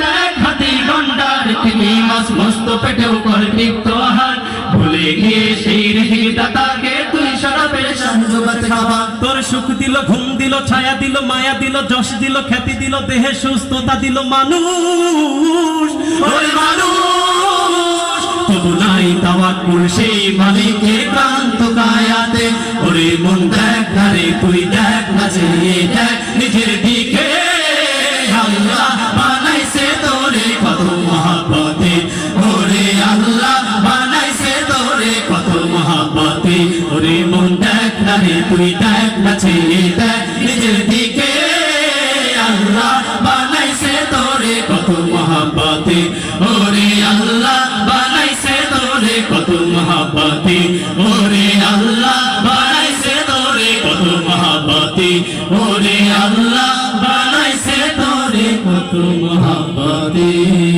দেখ হাতি গন্ডার তিনি মাস মস্ত পেটেও কর তৃপ্ত আহার। ভুলে গিয়ে সেই রিজিক দাতাকে তুই শরাবের সংযোগাতে খাবার। তোর সুখ দিল ঘুম দিল ছায়া দিল মায়া দিল যশ দিল খ্যাতি দিল দেহে সুস্থতা দিল মানুষ। ওই মানুষ তবু নাই তাওয়াক্কুল সেই মালিকের ক্রান্ত কায়াতে। ওরে মন দেখ রে তুই দেখ না চেয়ে দেখ নিজের দিকে দেখ না রে তুই দেখ চেয়ে দেখ, নিজের দিকে আল্লাহ বানাইছে তোরে কত মহাব্বতে। ওরে আল্লাহ বানাইছে তোরে কত মহাব্বতে। ওরে আল্লাহ বানাইছে তোরে কত মহাব্বতে। ওরে আল্লাহ বানাইছে তোরে কত মহাব্বতে।